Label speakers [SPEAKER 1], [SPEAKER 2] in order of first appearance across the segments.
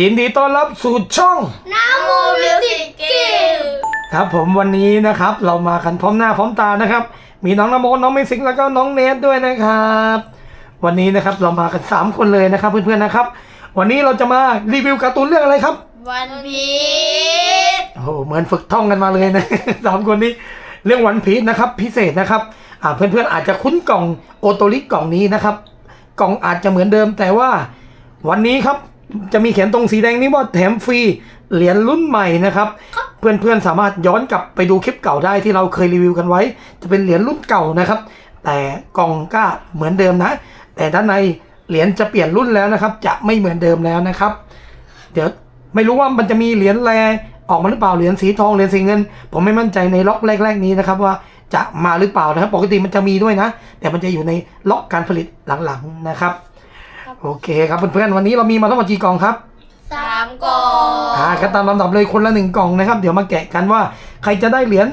[SPEAKER 1] ยินดีต้อนรับสู่ช่อง
[SPEAKER 2] น้ำมูมิวสิกเกม
[SPEAKER 1] ครับผมวันนี้นะครับเรามากันพร้อมหน้าพร้อมตานะครับ มีน้องนโมน้องเมซิกแล้วก็น้องเนทด้วยนะครับ วันนี้นะครับเรามากันสามคนเลยนะครับ เพื่อนๆนะครับ วันนี้เราจะมารีวิวการ์ตูนเรื่องอะไรครับ
[SPEAKER 2] วันพีช
[SPEAKER 1] โอ้โหเหมือนฝึกท่องกันมาเลยนะ สามคนนี้เรื่องวันพีชนะครับ พิเศษนะครับอ่าเพื่อนๆอาจจะคุ้นกล่องโอโตริกล่องนี้นะครับ กล่องอาจจะเหมือนเดิมแต่ว่าวันนี้ครับ จะมีเขียนตรงสีแดงนี้ว่าแถมฟรีเหรียญรุ่นใหม่นะครับ เพื่อนๆสามารถย้อนกลับไปดูคลิปเก่าได้ที่เราเคยรีวิวกันไว้ จะเป็นเหรียญรุ่นเก่านะครับ แต่กล่องก็เหมือนเดิมนะ แต่ด้านในเหรียญจะเปลี่ยนรุ่นแล้วนะครับ จะไม่เหมือนเดิมแล้วนะครับ เดี๋ยวไม่รู้ว่ามันจะมีเหรียญแรออกมาหรือเปล่าเหรียญสีทองเหรียญสีเงิน ผมไม่มั่นใจในล็อกแรก ๆ นี้นะครับว่าจะมาหรือเปล่านะครับ ปกติมันจะมีด้วยนะ แต่มันจะอยู่ในล็อกการผลิตหลังๆนะครับ โอเคครับเพื่อนๆวันนี้เรามีมาทั้งหมดกี่กล่องครับ
[SPEAKER 2] สามกล่อง
[SPEAKER 1] อ่าก็ตามลำดับเลยคนละหนึ่งกล่องนะครับ เดี๋ยวมาแกะกันว่าใครจะได้เหรียญ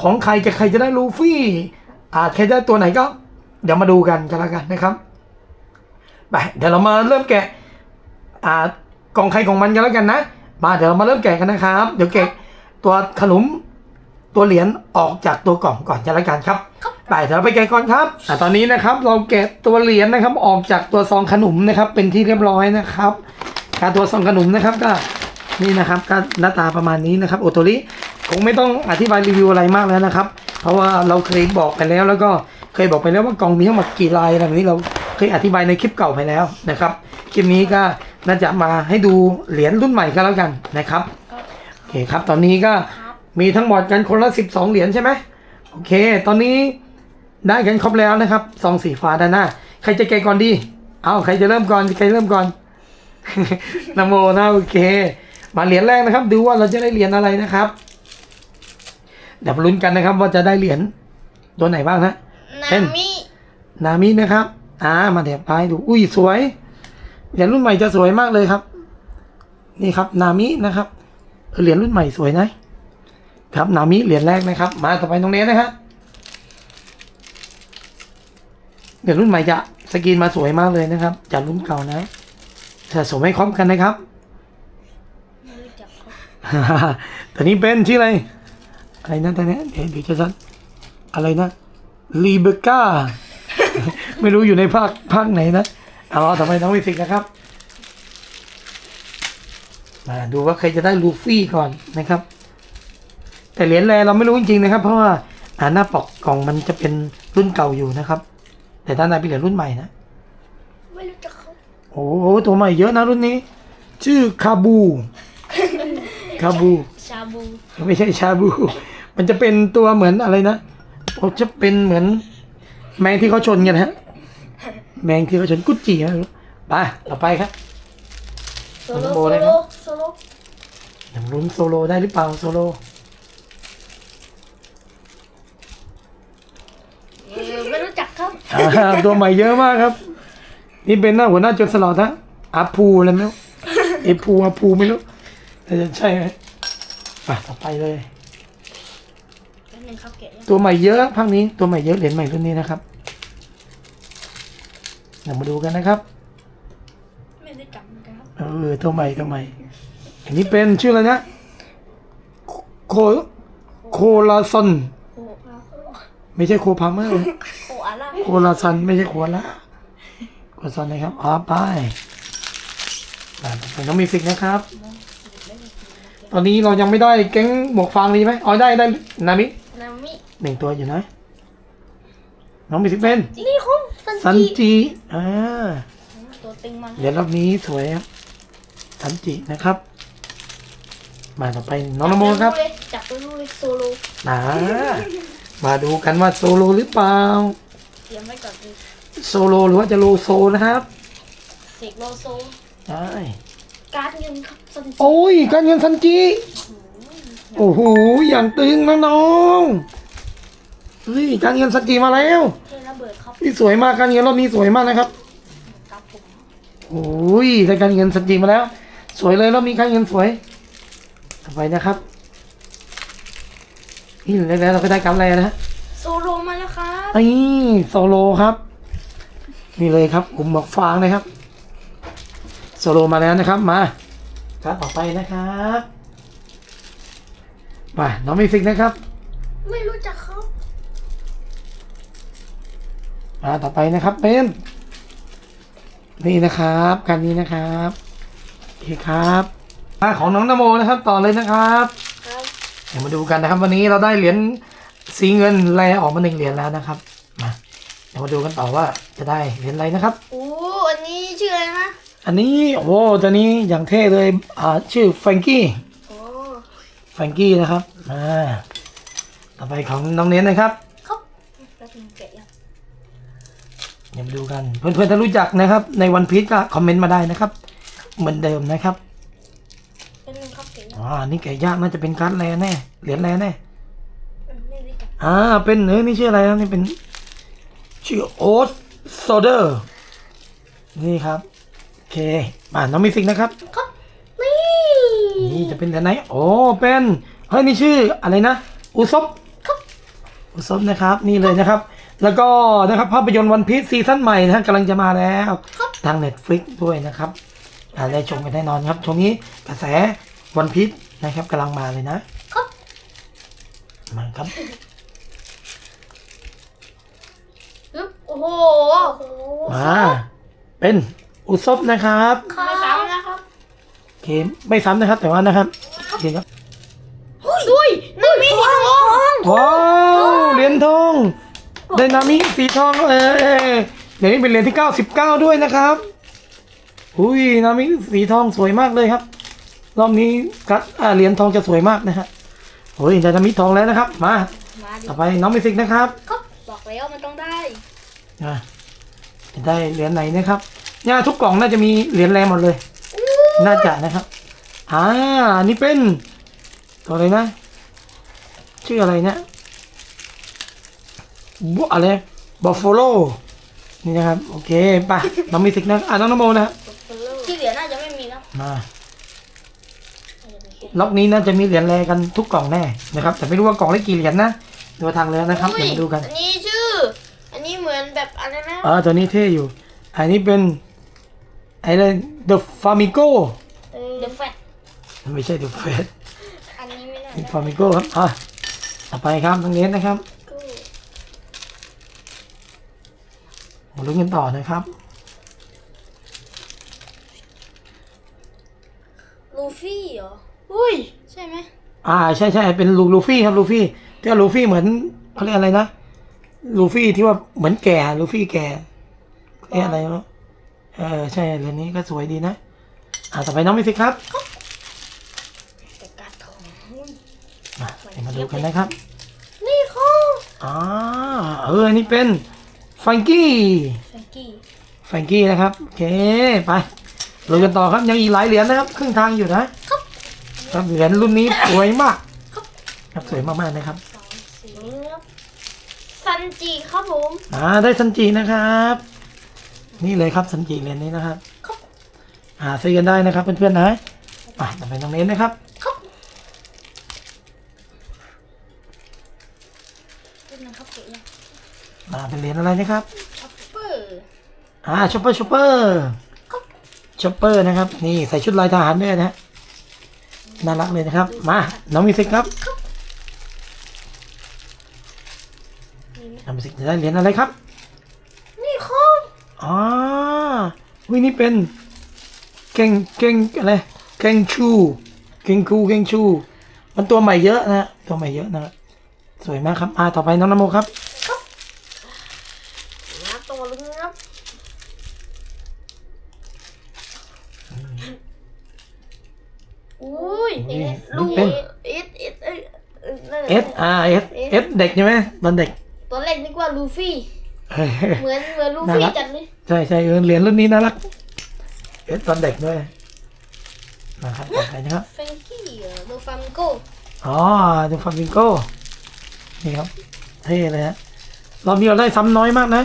[SPEAKER 1] ของใครจะใครจะได้ลูฟี่อ่าใครจะได้ตัวไหนก็ เดี๋ยวมาดูกันกันแล้วกันนะครับไปเดี๋ยวเรามาเริ่มแกะอ่ากล่องใครของมันกันแล้วกันนะ มาเดี๋ยวเรามาเริ่มแกะกันนะครับ เดี๋ยวแกะตัวขนมตัวเหรียญออกจากตัวกล่องก่อนกันแล้วกันครับ ไปเดี๋ยวเราไปแกะก่อนครับอ่าตอนนี้นะครับเราแกะตัวเหรียญนะครับออกจากตัวซองขนมนะครับ เป็นที่เรียบร้อยนะครับการตัวซองขนมนะครับก็นี่นะครับก็หน้าตาประมาณนี้นะครับโอโตริคงไม่ต้องอธิบายรีวิวอะไรมากแล้วนะครับ เพราะว่าเราเคยบอกไปแล้วแล้วก็เคยบอกไปแล้วว่ากล่องมีทั้งหมดกี่ลายอะไรแบบนี้เราเคยอธิบายในคลิปเก่าไปแล้วนะครับคลิปนี้ก็น่าจะมาให้ดูเหรียญรุ่นใหม่ก็แล้วกันนะครับโอเคครับตอนนี้ก็มีทั้งหมดกันคนละ 12 เหรียญใช่ไหมโอเค ตอนนี้ ได้กันครบแล้วนะครับซองสีฟ้าด้านหน้า ใครจะแกะก่อนดี เอาใครจะเริ่มก่อนใครเริ่มก่อนนโมนะโอเค มาเหรียญแรกนะครับ ดูว่าเราจะได้เหรียญอะไรนะครับเดี๋ยวมาลุ้นกันนะครับ ว่าจะได้เหรียญตัวไหนบ้างนะเป็น
[SPEAKER 2] น้ำมิ
[SPEAKER 1] นามินะครับ อ่า มาเดี๋ยวไปดู อุ้ยสวยเหรียญรุ่นใหม่จะสวยมากเลยครับ นี่ครับ นามินะครับเออเหรียญรุ่นใหม่สวยนะครับ นามิเหรียญแรกนะครับ มาต่อไปตรงนี้นะครับ เหรียญรุ่นใหม่จะสกรีนมาสวยมากเลยนะครับ จากรุ่นเก่านะสะสมให้ครบกันนะครับ
[SPEAKER 2] ไม่รู้จักเขา
[SPEAKER 1] ตอนนี้เป็นชื่ออะไร อะไรนะตอนนี้เดี๋ยวเดี๋ยวจะสักอะไรนะลีเบก้าไม่รู้อยู่ในภาคภาคไหนนะเอาต่อไปน้องมิสิกนะครับมาดูว่าใครจะได้ลูฟี่ก่อนนะครับ แต่เหรียญแรเราไม่รู้จริงๆนะครับ เพราะว่าหน้าปกกล่องมันจะเป็นรุ่นเก่าอยู่นะครับ แต่ด้านในเป็นเหรียญรุ่นใหม่นะ
[SPEAKER 2] ไม่รู้จักเขา
[SPEAKER 1] โอ้โหตัวใหม่เยอะนะรุ่นนี้ ชื่อคาบูคาบู
[SPEAKER 2] ชาบู
[SPEAKER 1] ไม่ใช่ชาบู มันจะเป็นตัวเหมือนอะไรนะเขาจะเป็นเหมือนแมงที่เขาชนกันฮะ แมงที่เขาชนกุจจีนะไปต่อไปครับ
[SPEAKER 2] โซโล
[SPEAKER 1] โซ
[SPEAKER 2] โซ
[SPEAKER 1] โลเลย
[SPEAKER 2] โล
[SPEAKER 1] ครับ
[SPEAKER 2] โซโล
[SPEAKER 1] อย่างลุ้นโซโลได้หรือเปล่าโซโล
[SPEAKER 2] เออไม่รู้จักเขา
[SPEAKER 1] อ่าตัวใหม่เยอะมากครับ นี่เป็นหน้าหัวหน้าโจนสลอดฮะอาภูอะไรไม่รู้เอภูอาภูไม่รู้แต่จะใช่ไหมไปต่อไปเลย
[SPEAKER 2] แป๊บนึงครับเกะยัง
[SPEAKER 1] ตัวใหม่เยอะภาคนี้ตัวใหม่เยอะเหรียญใหม่รุ่นนี้นะครับเดี๋ยวมาดูกันนะครับ
[SPEAKER 2] ไม่รู้จักเหมือนกันครับ
[SPEAKER 1] เออตัวใหม่ตัวใหม่ อันนี้เป็นชื่ออะไรนะ โคโคลาซอน
[SPEAKER 2] โคอา
[SPEAKER 1] ไม่ใช่โคพาเมอร์
[SPEAKER 2] โคอาล่า
[SPEAKER 1] โคลาซันไม่ใช่โคลาโคลาซันนะครับอ๋อไปอ่าต่อไปน้องมีฟิกนะครับ ตอนนี้เรายังไม่ได้แก๊งหมวกฟางดีไหมอ๋อได้ได้นามิ
[SPEAKER 2] นามิ
[SPEAKER 1] หนึ่งตัวอยู่นะ น้องมีฟิกเป็น
[SPEAKER 2] นี่เขาซั
[SPEAKER 1] ซั
[SPEAKER 2] น
[SPEAKER 1] น
[SPEAKER 2] จิ
[SPEAKER 1] จิอ่า
[SPEAKER 2] ตัวตึงมา
[SPEAKER 1] เดี๋ยวรอบนี้สวยครับซันจินะครับ มาต่อไปน้องนโมครับ
[SPEAKER 2] จับไปรู้เลยโซโล
[SPEAKER 1] นะมาดูกันว่าโซโลหรือเปล่า
[SPEAKER 2] เตรียมไว้ก่อนเลย
[SPEAKER 1] โซโลหรือว่าจะโลโซนะครับ
[SPEAKER 2] เสกโลโซ
[SPEAKER 1] ใช่
[SPEAKER 2] การ์ดเงินครับซันจิ
[SPEAKER 1] โอ้ยการเงินซันจิโอ้โหอย่างตึงนะน้องเฮ้ยการเงินซันจิมาแล้ว
[SPEAKER 2] เทระเบิดครับ
[SPEAKER 1] นี่สวยมากการเงินรอบนี้สวยมากนะครับ
[SPEAKER 2] กับผม
[SPEAKER 1] โอ้ยได้การเงินซันจิมาแล้ว สวยเลยรอบนี้การเงินสวยต่อไปนะครับนี่แล้วเราก็ได้กำไรนะฮะ
[SPEAKER 2] โซโลมา แล้วครับ
[SPEAKER 1] นี่โซโลครับ นี่เลยครับกลุ่มหมวกฟางนะครับ โซโลมาแล้วนะครับมาการ์ดต่อไปนะครับมาน้องมิวสิกนะครับ
[SPEAKER 2] ไม่รู้จักเขา
[SPEAKER 1] อ่าต่อไปนะครับเป็นนี่นะครับการนี้นะครับโอเคครับอ่าของน้องนโมนะครับ ต่อเลยนะครับ
[SPEAKER 2] ครับ
[SPEAKER 1] เดี๋ยวมาดูกันนะครับ วันนี้เราได้เหรียญ สีเงินแลออกมาหนึ่งเหรียญแล้วนะครับ มาเดี๋ยวมาดูกันต่อว่าจะได้เหรียญอะไรนะครับ
[SPEAKER 2] โอ้อันนี้ชื่ออะไรนะ
[SPEAKER 1] อันนี้โอ้โหตัวนี้อย่างเท่เลยอ่าชื่อแฟรงกี้
[SPEAKER 2] โอ้
[SPEAKER 1] แฟรงกี้นะครับอ่าต่อไปของน้องเน้นนะครับ
[SPEAKER 2] ครับแล้วถึงแกะยัง
[SPEAKER 1] เดี๋ยวมาดูกันเพื่อนๆถ้ารู้จักนะครับ ในวันพีชก็คอมเมนต์มาได้นะครับ เหมือนเดิมนะครับ
[SPEAKER 2] เป็นหนึ่งครับแกะยัง
[SPEAKER 1] อ่านี่แกะยากน่าจะเป็นการ์ดแลแน่เหรียญแลแน่
[SPEAKER 2] อืมไม่รู้จัก
[SPEAKER 1] อ่า เป็นเนื้อนี่ชื่ออะไรนะนี่เป็นชื่อโอ๊ตโซเดอร์นี่ครับ โอเคอ่าน้องมิวสิกนะครับ
[SPEAKER 2] ครับ นี่
[SPEAKER 1] นี่จะเป็นเหรียญไหน โอ้เป็น เฮ้ย นี่ชื่ออะไรนะ อุซบ
[SPEAKER 2] ครับ
[SPEAKER 1] อุซบนะครับ นี่เลยนะครับ แล้วก็นะครับภาพยนตร์วันพีซซีซั่นใหม่นะฮะกำลังจะมาแล้วทาง Netflix ด้วยนะครับอ่าได้ชมกันแน่นอนครับช่วงนี้กระแสวันพีซนะครับกำลังมาเลยนะ ครับมาครับ
[SPEAKER 2] ปึ๊บโอ้โหโอ้โห
[SPEAKER 1] มาเป็นอุซบนะครับ
[SPEAKER 2] ไม่ซ้ำนะครับ
[SPEAKER 1] โอเคไม่ซ้ำนะครับ แต่ว่านะครับโอเคครับ
[SPEAKER 2] อุ้ยนี่มีสีทอง
[SPEAKER 1] ว้าวเหรียญทองไดนามิสีทองเออเหรียญนี้เป็นเหรียญที่ 99 ด้วยนะครับอุ้ยนามิสีทองสวยมากเลยครับรอบนี้กัดอ่าเหรียญทองจะสวยมากนะฮะโอ้ยไดนามิทองแล้วนะครับ มา
[SPEAKER 2] มาดิ
[SPEAKER 1] ต่อไปน้องมิวสิกนะครับ
[SPEAKER 2] ครับ บอกแล้วมันต้องได้
[SPEAKER 1] อะจะได้เหรียญไหนนะครับเนี่ยทุกกล่องน่าจะมีเหรียญแรหมดเลย น่าจะนะครับ อ่าอันนี่เป็นตัวอะไรนะ ชื่ออะไรเนี่ยบุอะไรบัฟฟ l o นี่นะครับ โอเคไปน้องมิวสิกนะอ่าน้องนโมนะครับ
[SPEAKER 2] ที่เหลือน่าจะไม่มีนะ
[SPEAKER 1] มาล็อกนี้น่าจะมีเหรียญแรกันทุกกล่องแน่นะครับ แต่ไม่รู้ว่ากล่องละกี่เหรียญนะดูทางเรือนะครับเดี๋ยวมาดูกัน
[SPEAKER 2] อันนี้ชื่ออั นนี้เหมือนแบบอะไรนะ
[SPEAKER 1] อ่าตัวนี้เท่อยู่ อันนี้เป็นไอ้เลย The Flamingo
[SPEAKER 2] เดอะแฟต
[SPEAKER 1] ไม่ใช่ The Fat
[SPEAKER 2] อันนี้ไม่น่า
[SPEAKER 1] เป็น Flamingo ครับอะต่อไปครับตรงนี้นะครับ
[SPEAKER 2] ก็
[SPEAKER 1] มาลุ้นกันต่อนะครับ
[SPEAKER 2] ลูฟี่เหรอ อุ้ย ใช่ไหม
[SPEAKER 1] อ่าใช่ใช่เป็นลูลูฟี่ครับลูฟี่ที่ว่าลูฟี่เหมือนเขาเรียกอะไรนะ ลูฟี่ที่ว่าเหมือนแก่ลูฟี่แก่เอ๊ะอะไรเนาะเออใช่เรื่องนี้ก็สวยดีนะ อ่าต่อไปน้องมิวสิกครับ
[SPEAKER 2] แต่การ์ดทอง
[SPEAKER 1] มาเดี๋ยวมาดูกันนะครับ
[SPEAKER 2] นี่เขา
[SPEAKER 1] อ่าเอออันนี้เป็นฟังกี้
[SPEAKER 2] แฟรงกี้
[SPEAKER 1] แฟรงกี้นะครับโอเคไปลุยกันต่อครับยังอีกหลายเหรียญนะครับ ครึ่งทางอยู่นะครับเหรียญรุ่นนี้สวยมาก ครับสวยมากๆนะครับ
[SPEAKER 2] สองสี่ซั นจิครับผม
[SPEAKER 1] อ่าได้ซันจินะครับ นี่เลยครับซันจิเหรียญนี้นะครับ
[SPEAKER 2] ครับ
[SPEAKER 1] หาซื้อกันได้นะครับเพื่อนๆนะไปต่อไปตรงนี้นะครับ
[SPEAKER 2] เป็นนะครับเก๋ยัง
[SPEAKER 1] มาเป็นเหรียญอะไรนะครับ
[SPEAKER 2] ช็อปเปอร์
[SPEAKER 1] อ่าชอปเปอร์ชอปเปอร์ชอปเปอร์นะครับ นี่ใส่ชุดลายทหารด้วยนะฮะน่ารักเลยนะครับ มาน้องมิวสิกครับน้อ งมิวสิกจะได้เหรียญอะไรครับ
[SPEAKER 2] นี่เขา
[SPEAKER 1] อ๋อวินี่เป็นเก่งเก่งอะไรเก่งชูเก่งคูเก่งชู มันตัวใหม่เยอะนะตัวใหม่เยอะนะสวยมากครับอ่าต่อไปน้องนโมครับ
[SPEAKER 2] มาตัวลึงครับอุ้ย
[SPEAKER 1] นี่
[SPEAKER 2] ลูก
[SPEAKER 1] เป็น
[SPEAKER 2] เอสเอสเอ้ยเอ้ยนั่นแหละ
[SPEAKER 1] เอสอ่าเอสเอสเด็กใช่ไหมตอนเด็ก
[SPEAKER 2] ตัวแรกนึกว่าลูฟี่
[SPEAKER 1] เฮ้ย
[SPEAKER 2] เหมือนเหมือนลู
[SPEAKER 1] น่า
[SPEAKER 2] ฟี่
[SPEAKER 1] รัก
[SPEAKER 2] จัดเลย
[SPEAKER 1] ใช่ใช่เออเหรียญรุ่นนี้น่ารักเอสตอนเด็กด้วยนะครับต่อไปนะครับ
[SPEAKER 2] แฟรงกี้เหรอโดฟามิโก
[SPEAKER 1] อ๋อดูฟามิงโก้นี่ครับเท่เลยฮะรอบนี้เราได้ซ้ำน้อยมากนะ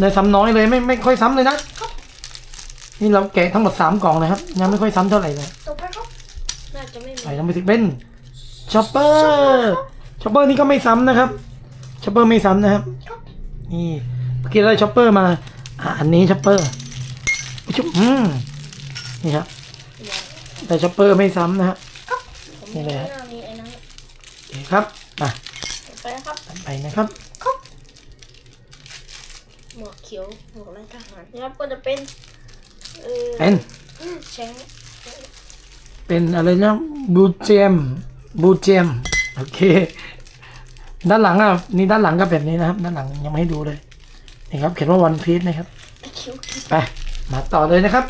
[SPEAKER 1] ได้ซ้ำน้อยเลยไม่ไม่ค่อยซ้ำเลยนะนี่เราแกะทั้งหมดสามกล่องนะครับยังไม่ค่อยซ้ำเท่าไหร่เลย
[SPEAKER 2] ต่อไปครับ น่าจะไม่มี
[SPEAKER 1] ไปต้องไปสิเป็นชอปเปอร์ชอปเปอร์นี่ก็ไม่ซ้ำนะครับ ชอปเปอร์ไม่ซ้ำนะครับ นี่เมื่อกี้เราได้ชอปเปอร์มาอะอันนี้ชอปเปอร์ชุบอืมนี่ครับแต่ช็อปเปอร์ไม่ซ้ำนะฮะ
[SPEAKER 2] ผม
[SPEAKER 1] นี่แหละ
[SPEAKER 2] น่ามีไอ้นั้น
[SPEAKER 1] โอเคครับมา
[SPEAKER 2] ไปครับ
[SPEAKER 1] ต่อไปนะครับ
[SPEAKER 2] หมวกเขียวหมวกนายทหารนะครับก็จะเป็นเออ
[SPEAKER 1] เป็น
[SPEAKER 2] แชง
[SPEAKER 1] เป็นอะไรนะบูเจมบูเจมโอเค ด้านหลังอะนี่ด้านหลังก็แบบนี้นะครับ ด้านหลังยังไม่ให้ดูเลยนี่ครับ เขียนว่าวันพี e นะครับ
[SPEAKER 2] ไป
[SPEAKER 1] มาต่อเลยนะครับ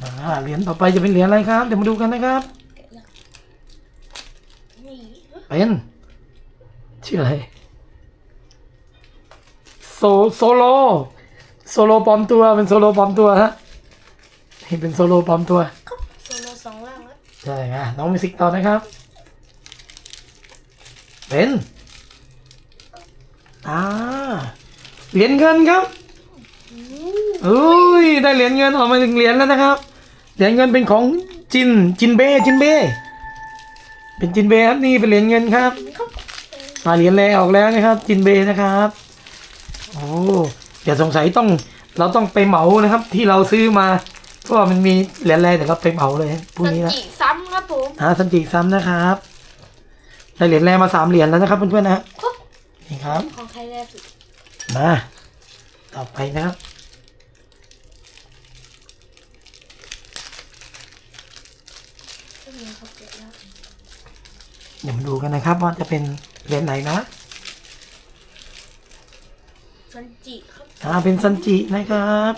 [SPEAKER 1] มาเหรียญต่อไปจะเป็นเหรียญอะไรครับ เดี๋ยวมาดูกันนะครับเป็นชื่ออะไรโซโซโลโซโลปลอมตัวเป็นโซโลปลอมตัวฮะนี่เป็นโซโลปลอมตั
[SPEAKER 2] ว
[SPEAKER 1] ใช่ไหมน้องมิวสิกต่อนะครับ เป็นอ่าเหรียญเงินครับอุ้ยได้เหรียญเงินออกมาหนึ่งเหรียญแล้วนะครับเหรียญเงินเป็นของจินจินเบ้จินเบ้เป็นจินเบ้ครับนี่เป็นเหรียญเงินครับ
[SPEAKER 2] ครับ
[SPEAKER 1] มาเหรียญแรออกแล้วนะครับ จินเบนะครับโอ้อย่าสงสัยต้องเราต้องไปเหมานะครับ ที่เราซื้อมาเพราะว่ามันมีเหรียญแรแต่เราไปเหมาเลยพรุ่งนี้นะ
[SPEAKER 2] จีซ้ำครับ ผม
[SPEAKER 1] หาสันติซ้ำนะครับได้เหรียญแรมาสามเหรียญแล้วนะครับเพื่อนๆนะฮะนี่ครับ
[SPEAKER 2] ของใครแรกสุด
[SPEAKER 1] มาต่อไปนะครับ
[SPEAKER 2] ก็มีครับเดี๋ยวแล้ว
[SPEAKER 1] เดี๋ยวมาดูกันนะครับ ว่าจะเป็นเหรียญไหนนะ
[SPEAKER 2] ซันจิครับ
[SPEAKER 1] อ่าเป็นซันจินะครับ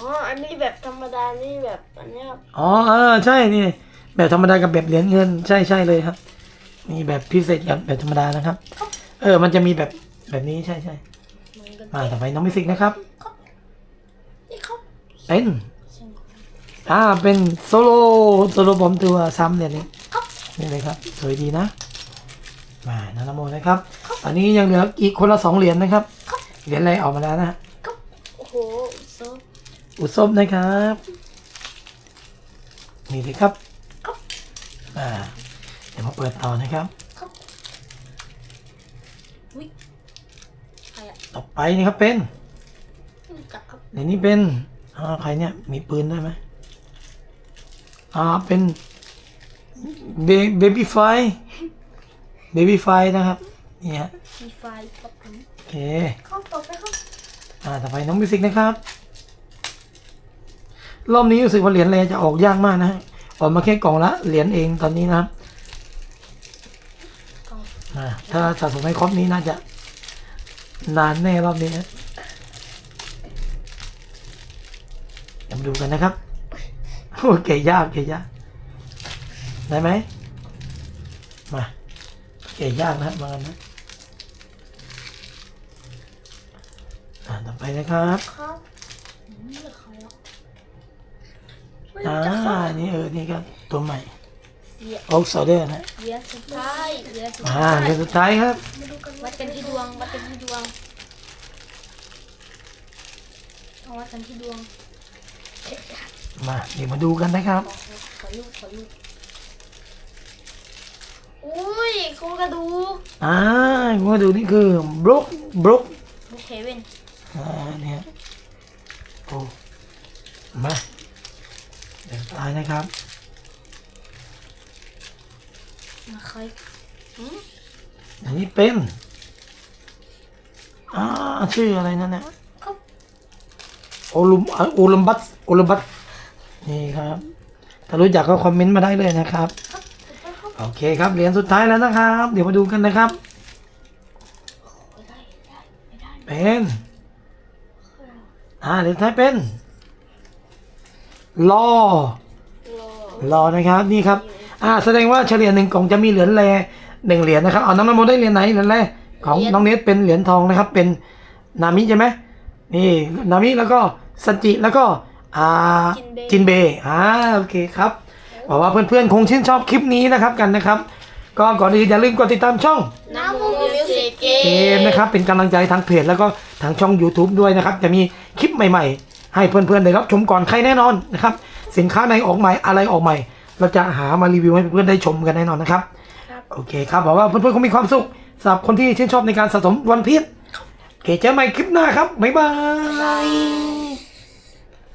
[SPEAKER 2] อ๋ออันนี้แบบธรรมดานี่แบบอันเนี้ยครับ
[SPEAKER 1] อ๋อเออใช่นี่ แบบธรรมดากับแบบเหรียญเงินใช่ใช่เลยครับนี่แบบพิเศษกับแบบธรรมดานะครับ เออ มันจะมีแบบแบบนี้ใช่ใช่
[SPEAKER 2] เหมือนกัน
[SPEAKER 1] มาต่อไปน้องมิวสิกนะครับ
[SPEAKER 2] นี่ครับ
[SPEAKER 1] เป็น
[SPEAKER 2] เชียงของ
[SPEAKER 1] อ่าเป็นโซโลโซโลบอมตัวซ้ำเนี่ยนี่นี่เลยครับ สวยดีนะ มานานาโมนะครับอันนี้ยังเหลืออีกคนละสองเหรียญนะครับ เหรียญอะไรออกมาแล้วนะฮะ
[SPEAKER 2] โอ้โหโซ
[SPEAKER 1] อุศบนะครับ นี่เลยครับ อ่าเดี๋ยวมาเปิดต่อนะครับ
[SPEAKER 2] อุ้ยใครอะ
[SPEAKER 1] ต่อไปนะครับเป็น
[SPEAKER 2] ไม่รู้จักครับ
[SPEAKER 1] ในนี้เป็นอ่าใครเนี่ยมีปืนด้วยไหมอ่าเป็นเบบี้ไฟเบบี้ไฟนะครับเนี่ย
[SPEAKER 2] มีไฟครับผม
[SPEAKER 1] โอเค
[SPEAKER 2] เข้าต่อไปครับ
[SPEAKER 1] อ่าต่อไปน้องมิวสิกนะครับ รอบนี้รู้สึกว่าเหรียญแรจะออกยากมากนะฮะ ออกมาแค่กล่องละเหรียญเองตอนนี้นะครับ
[SPEAKER 2] กล่อง
[SPEAKER 1] อ่าถ้าสะสมให้ครบนี้น่าจะ นานแน่รอบนี้นะเดี๋ยวมาดูกันนะครับโอ้เก๋ยากเก๋ยากได้ไหมมาเก๋ยากนะมากันนะอ่าต่อไปนะครับ
[SPEAKER 2] ครับอืมเหลือใครอะไม่
[SPEAKER 1] อ่า
[SPEAKER 2] รู้จักครับ
[SPEAKER 1] นี่เออนี่ก็ตัวใหม่
[SPEAKER 2] เหรียญ
[SPEAKER 1] โอ๊กซอเดอร์นะ
[SPEAKER 2] เหรียญสุดท้ายเหรียญสุด
[SPEAKER 1] อ่า
[SPEAKER 2] ท้าย
[SPEAKER 1] เดือนสุดท้ายครับ
[SPEAKER 2] วัดกันที่ดวงวัดกันที่ดวงเอาวัดกันที่ดวง
[SPEAKER 1] มาเดี๋ยวมาดูกันนะครับ
[SPEAKER 2] ขอลูกขอลูกอุ้ยโครงกระดูก
[SPEAKER 1] อ่าคุณมาดูนี่คือบรุกบรุก
[SPEAKER 2] บุคเฮเว่น
[SPEAKER 1] อ่าเนี่ยโอ้มาเดี๋ยว ตายนะครับ
[SPEAKER 2] มาใครหืม
[SPEAKER 1] อันนี้เป็นอ่าชื่ออะไรนั่นเนี่ย
[SPEAKER 2] ครับ
[SPEAKER 1] โอลุมอ่าโอลัมบัสโอลัมบัสนี่ครับถ้ารู้จักก็คอมเมนต์มาได้เลยนะครับ โอเคครับเหรียญสุดท้ายแล้วนะครับ เดี๋ยวมาดูกันนะครับ
[SPEAKER 2] ไม่ได้ไม่ได้ไม่ได้
[SPEAKER 1] เป็นอ่าเหรียญสุดท้ายเป็นลอ
[SPEAKER 2] รอ
[SPEAKER 1] รอนะครับนี่ครับอ่าแสดงว่าเฉลี่ยหนึ่งกล่องจะมีเหรียญแรหนึ่งเหรียญนะครับเอาน้องนโมได้เหรียญไหนเหรียญแรของน้องเนสเป็นเหรียญทองนะครับ เป็นนามิใช่ไหมนี่นามิแล้วก็สันจิแล้วก็อ่าจินเบอ่าโอเคครับหวังว่าเพื่อนๆคงชื่นชอบคลิปนี้นะครับกันนะครับ ก็ก่อนอื่นอย่าลืมกดติดตามช่อง
[SPEAKER 2] น้ำมูมิวสิกเก
[SPEAKER 1] เกมนะครับเป็นกำลังใจทางเพจแล้วก็ทางช่อง YouTube ด้วยนะครับ จะมีคลิปใหม่ๆ ให้เพื่อนๆได้รับชมก่อนใครแน่นอนนะครับ สินค้าในออกใหม่อะไรออกใหม่ เราจะหามารีวิวให้เพื่อนๆได้ชมกันแน่นอนนะครับ
[SPEAKER 2] ครับ
[SPEAKER 1] โอเคครับหวังว่าเพื่อนๆคงมีความสุขสำหรับคนที่ชื่นชอบในการสะสมวันพีชโอเคเจอกันใหม่คลิปหน้าครับบ๊ายบาย